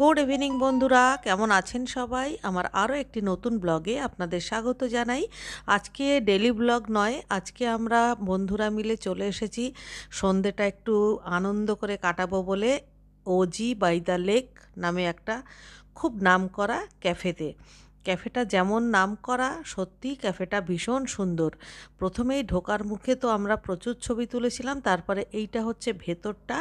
Good evening বন্ধুরা। কেমন আছেন সবাই? আমার আরও একটি নতুন ব্লগে আপনাদের স্বাগত জানাই। আজকে ডেলি ব্লগ নয়, আজকে আমরা বন্ধুরা মিলে চলে এসেছি। সন্ধেটা একটু আনন্দ করে কাটাবো বলে ওজি বাই দ্য লেক নামে একটা খুব নাম করা ক্যাফেতে ক্যাফেটা যেমন নাম করা সত্যি ক্যাফেটা ভীষণ সুন্দর। প্রথমেই ঢোকার মুখে তো আমরা প্রচুর ছবি তুলেছিলাম, তারপরে এইটা হচ্ছে ভেতরটা।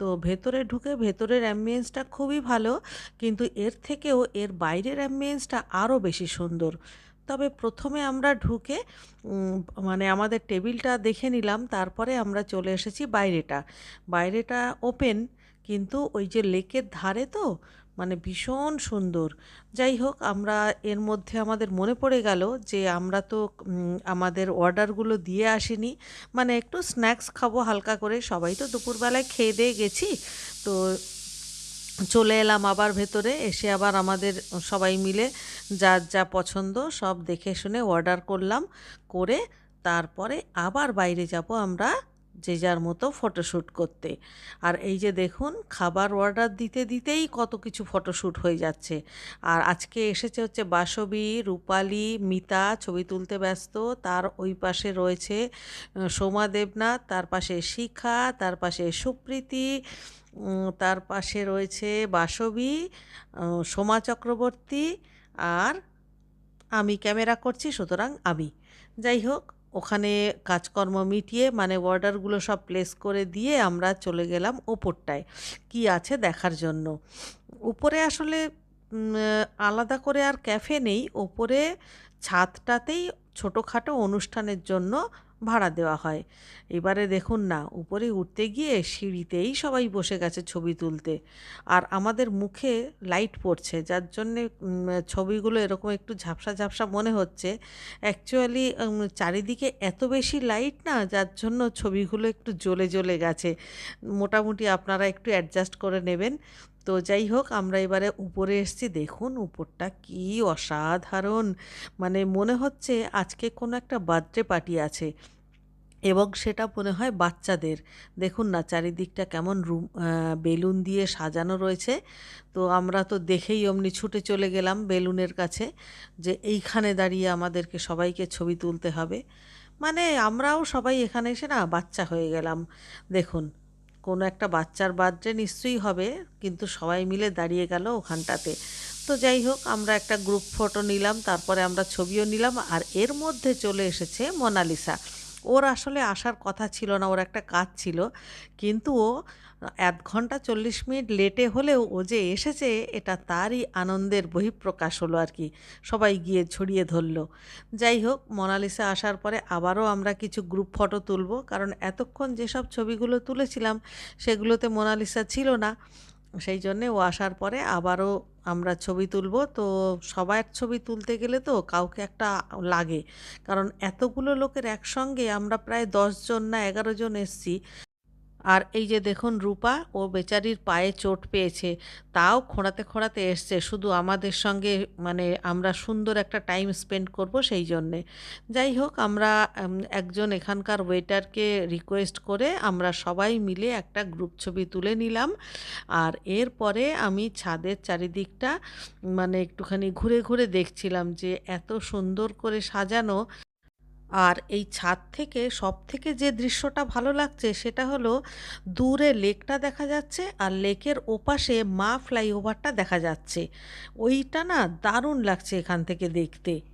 তো ভেতরে ঢুকে ভেতরের অ্যাম্বিয়েন্সটা খুবই ভালো, কিন্তু এর থেকেও এর বাইরের অ্যাম্বিয়েন্সটা আরও বেশি সুন্দর। তবে প্রথমে আমরা ঢুকে মানে আমাদের টেবিলটা দেখে নিলাম, তারপরে আমরা চলে এসেছি বাইরেটা। বাইরেটা ওপেন কিন্তু ওই যে লেকের ধারে তো মানে ভীষণ সুন্দর। যাই হোক, আমরা এর মধ্যে আমাদের মনে পড়ে গেল যে আমরা তো আমাদের অর্ডারগুলো দিয়ে আসিনি। মানে একটু স্ন্যাক্স খাব হালকা করে। সবাই তো দুপুরবেলায় খেয়ে দিয়ে গেছি। তো চলে এলাম আবার ভেতরে, এসে আবার আমাদের সবাই মিলে যার যা পছন্দ সব দেখে শুনে অর্ডার করলাম। করে তারপরে আবার বাইরে যাব আমরা যে যার মতো ফটোশ্যুট করতে। আর এই যে দেখুন, খাবার অর্ডার দিতে দিতেই কত কিছু ফটোশ্যুট হয়ে যাচ্ছে। আর আজকে এসেছে হচ্ছে বাসবী, রূপালী, মিতা, ছবি তুলতে ব্যস্ত। তার ওই পাশে রয়েছে সোমা দেবনাথ, তার পাশে শিখা, তার পাশে সুপ্রীতি তার পাশে রয়েছে বাসবী সোমা চক্রবর্তী আর আমি ক্যামেরা করছি, সুতরাং আমি। যাই হোক ওখানে কাজকর্ম মিটিয়ে মানে অর্ডারগুলো সব প্লেস করে দিয়ে আমরা চলে গেলাম ওপরটায়। কি আছে দেখার জন্য? উপরে আসলে আলাদা করে আর ক্যাফে নেই। ওপরে ছাদটাতেই ছোটোখাটো অনুষ্ঠানের জন্য ভাড়া দেওয়া হয়। এবারে দেখুন না, উপরে উঠতে গিয়ে সিঁড়িতেই সবাই বসে গেছে ছবি তুলতে। আর আমাদের মুখে লাইট পড়ছে, যার জন্যে ছবিগুলো এরকম একটু ঝাপসা ঝাপসা মনে হচ্ছে। অ্যাকচুয়ালি চারিদিকে এত বেশি লাইট না, যার জন্য ছবিগুলো একটু জ্বলে জ্বলে গেছে। মোটামুটি আপনারা একটু অ্যাডজাস্ট করে নেবেন। তো যাই হোক, আমরা এবারে উপরে এসেছি। দেখুন উপরটা কি অসাধারণ। মানে মনে হচ্ছে আজকে কোনো একটা বার্থডে পার্টি আছে এবং সেটা মনে হয় বাচ্চাদের। দেখুন না, চারিদিকটা কেমন রুম বেলুন দিয়ে সাজানো রয়েছে। তো আমরা তো দেখেই অমনি ছুটে চলে গেলাম বেলুনের কাছে যে এইখানে দাঁড়িয়ে আমাদেরকে সবাইকে ছবি তুলতে হবে। মানে আমরাও সবাই এখানে এসে না বাচ্চা হয়ে গেলাম। দেখুন কোনো একটা বাচ্চার বার্থডে নিশ্চয়ই হবে, কিন্তু সবাই মিলে দাঁড়িয়ে গেল ওখানটাতে। তো যাই হোক, আমরা একটা গ্রুপ ফটো নিলাম, তারপরে আমরা ছবিও নিলাম, আর এর মধ্যে চলে এসেছে মোনালিসা। ওর আসলে আসার কথা ছিল না, ওর একটা কাজ ছিল। কিন্তু ও এক ঘণ্টা চল্লিশ মিনিট লেটে হলেও ও যে এসেছে, এটা তারই আনন্দের বহিঃপ্রকাশ হলো আর কি। সবাই গিয়ে ছড়িয়ে ধরলো। যাই হোক, মোনালিসা আসার পরে আবারও আমরা কিছু গ্রুপ ফটো তুলব। কারণ এতক্ষণ যেসব ছবিগুলো তুলেছিলাম, সেগুলোতে মোনালিসা ছিল না। সেই জন্যে ও আসার পরে আবারও আমরা ছবি তুলব। তো সবার ছবি তুলতে গেলে তো কাউকে একটা লাগে। কারণ এতগুলো লোকের একসঙ্গে আমরা প্রায় দশজন না এগারো জন এসছি। আর এই যে দেখুন রূপা, ও বেচারির পায়ে চোট পেয়েছে, তাও খোঁড়াতে খোঁড়াতে এসছে, শুধু আমাদের সঙ্গে মানে আমরা সুন্দর একটা টাইম স্পেন্ড করব সেই জন্যে। যাই হোক, আমরা একজন এখানকার ওয়েটারকে রিকোয়েস্ট করে আমরা সবাই মিলে একটা গ্রুপ ছবি তুলে নিলাম। আর এরপরে আমি ছাদের চারিদিকটা মানে একটুখানি ঘুরে ঘুরে দেখছিলাম যে এত সুন্দর করে সাজানো আর এই ছাদ থেকে সব থেকে যে দৃশ্যটা ভালো লাগছে সেটা হলো দূরে লেকটা দেখা যাচ্ছে আর লেকের ওপাশে মা ফ্লাইওভারটা দেখা যাচ্ছে। ওইটা না দারুণ লাগছে এখান থেকে দেখতে।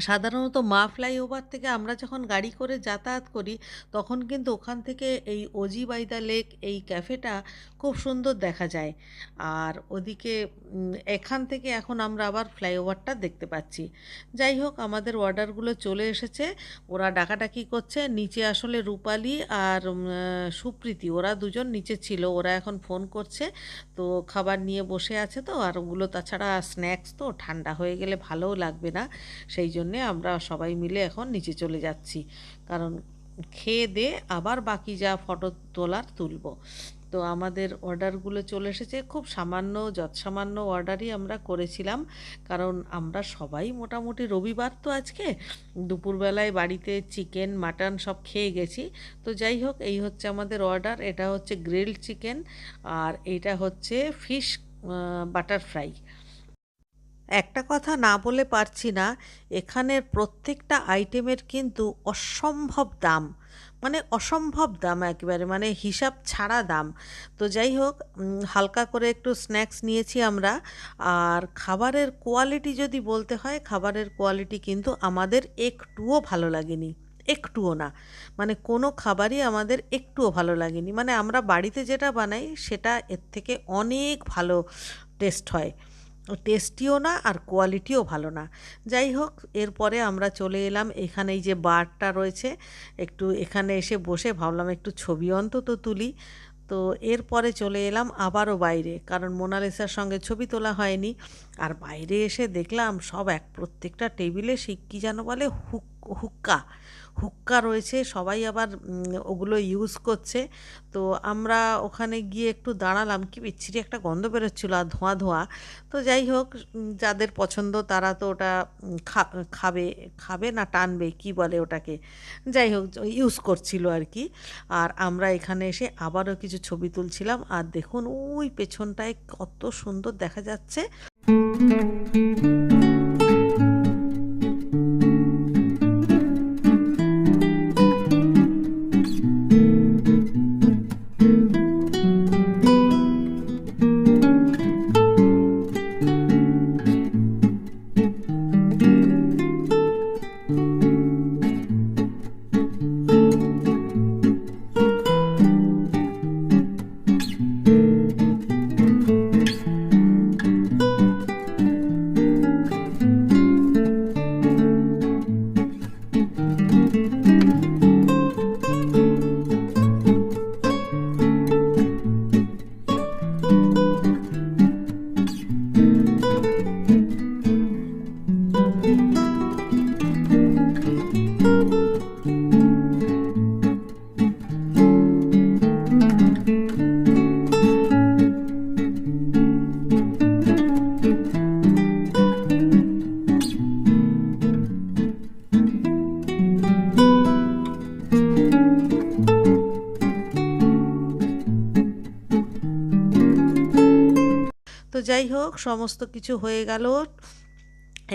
সাধারণত মা ফ্লাইওভার থেকে আমরা যখন গাড়ি করে যাতায়াত করি, তখন কিন্তু ওখান থেকে এই অজি বাইদা লেক এই ক্যাফেটা খুব সুন্দর দেখা যায়। আর ওদিকে এখান থেকে এখন আমরা আবার ফ্লাইওভারটা দেখতে পাচ্ছি। যাই হোক, আমাদের অর্ডারগুলো চলে এসেছে। ওরা ডাকাডাকি করছে। নিচে আসলে রূপালি আর সুপ্রীতি। ওরা দুজন নিচে ছিল। ওরা এখন ফোন করছে। তো খাবার নিয়ে বসে আছে তো। আর ওগুলো তাছাড়া স্ন্যাক্স তো ঠান্ডা হয়ে গেলে ভালোও লাগবে না। সেই জন্যে আমরা সবাই মিলে এখন নিচে চলে যাচ্ছি। কারণ খেয়ে দে, আবার বাকি যা ফটো তোলার তুলব। তো আমাদের অর্ডারগুলো চলে এসেছে। খুব সামান্য, যৎসামান্য অর্ডারই আমরা করেছিলাম। কারণ আমরা সবাই মোটামুটি রবিবার তো আজকে। দুপুরবেলায় বাড়িতে চিকেন মাটন সব খেয়ে গেছি। তো যাই হোক, এই হচ্ছে আমাদের অর্ডার এটা হচ্ছে গ্রিলড চিকেন আর এটা হচ্ছে ফিশ বাটার ফ্রাই একটা কথা না বলে পারছি না, এখানের প্রত্যেকটা আইটেমের কিন্তু অসম্ভব দাম। মানে অসম্ভব দাম একেবারে মানে হিসাব ছাড়া দাম। তো যাই হোক হালকা করে একটু স্ন্যাক্স নিয়েছি আমরা। আর খাবারের কোয়ালিটি যদি বলতে হয়, খাবারের কোয়ালিটি কিন্তু আমাদের একটুও ভালো লাগেনি। একটুও না। মানে কোনো খাবারই আমাদের একটুও ভালো লাগেনি। মানে আমরা বাড়িতে যেটা বানাই, সেটা এর থেকে অনেক ভালো টেস্ট হয়। টেস্টিও না আর কোয়ালিটিও ভালো না। যাই হোক, এরপরে আমরা চলে এলাম। এখানে এই যে বারটা রয়েছে, একটু এখানে এসে বসে ভাবলাম একটু ছবি অন্তত তুলি। তো এরপরে চলে এলাম আবারও বাইরে, কারণ মোনালিসার সঙ্গে ছবি তোলা হয়নি। আর বাইরে এসে দেখলাম সব এক প্রত্যেকটা টেবিলে সে কী যেন বলে, হুক, হুক্কা। হুক্কা রয়েছে, সবাই আবার ওগুলো ইউজ করছে। তো আমরা ওখানে গিয়ে একটু দাঁড়ালাম, কি বিচ্ছিরি একটা গন্ধ বেরোচ্ছিলো আর ধোঁয়া ধোঁয়া। তো যাই হোক যাদের পছন্দ তারা তো ওটা খাবে খাবে না টানবে, কি বলে ওটাকে? যাই হোক ইউজ করছিল আর কি। আর আমরা এখানে এসে আবারও কিছু ছবি তুলছিলাম। আর দেখুন, ওই পেছনটায় কত সুন্দর দেখা যাচ্ছে। তো যাই হোক, সমস্ত কিছু হয়ে গেল।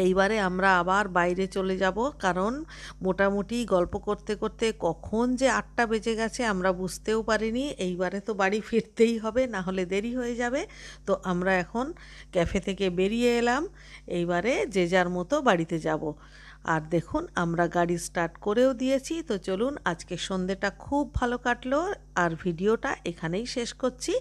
এইবারে আমরা আবার বাইরে চলে যাব, কারণ মোটামুটি গল্প করতে করতে কখন যে আটটা বেজে গেছে আমরা বুঝতেও পারিনি। এইবারে তো বাড়ি ফিরতেই হবে, না হলে দেরি হয়ে যাবে। তো আমরা এখন ক্যাফে থেকে বেরিয়ে এলাম, এইবারে যে যার মতো বাড়িতে যাব। আর দেখুন, আমরা গাড়ি স্টার্ট করেও দিয়েছি। তো চলুন, আজকে সন্ধেটা খুব ভালো কাটলো, আর ভিডিওটা এখানেই শেষ করছি।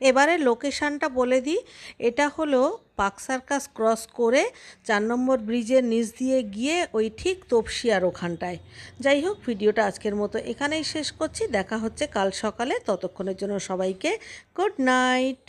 এবারে লোকেশানটা বলে দিই। এটা হলো পাক সার্কাস ক্রস করে চার নম্বর ব্রিজের নিচ দিয়ে গিয়ে ওই ঠিক তপসিয়ার ওখানটায়। যাই হোক, ভিডিওটা আজকের মতো এখানেই শেষ করছি। দেখা হচ্ছে কাল সকালে। ততক্ষণের জন্য সবাইকে গুড নাইট।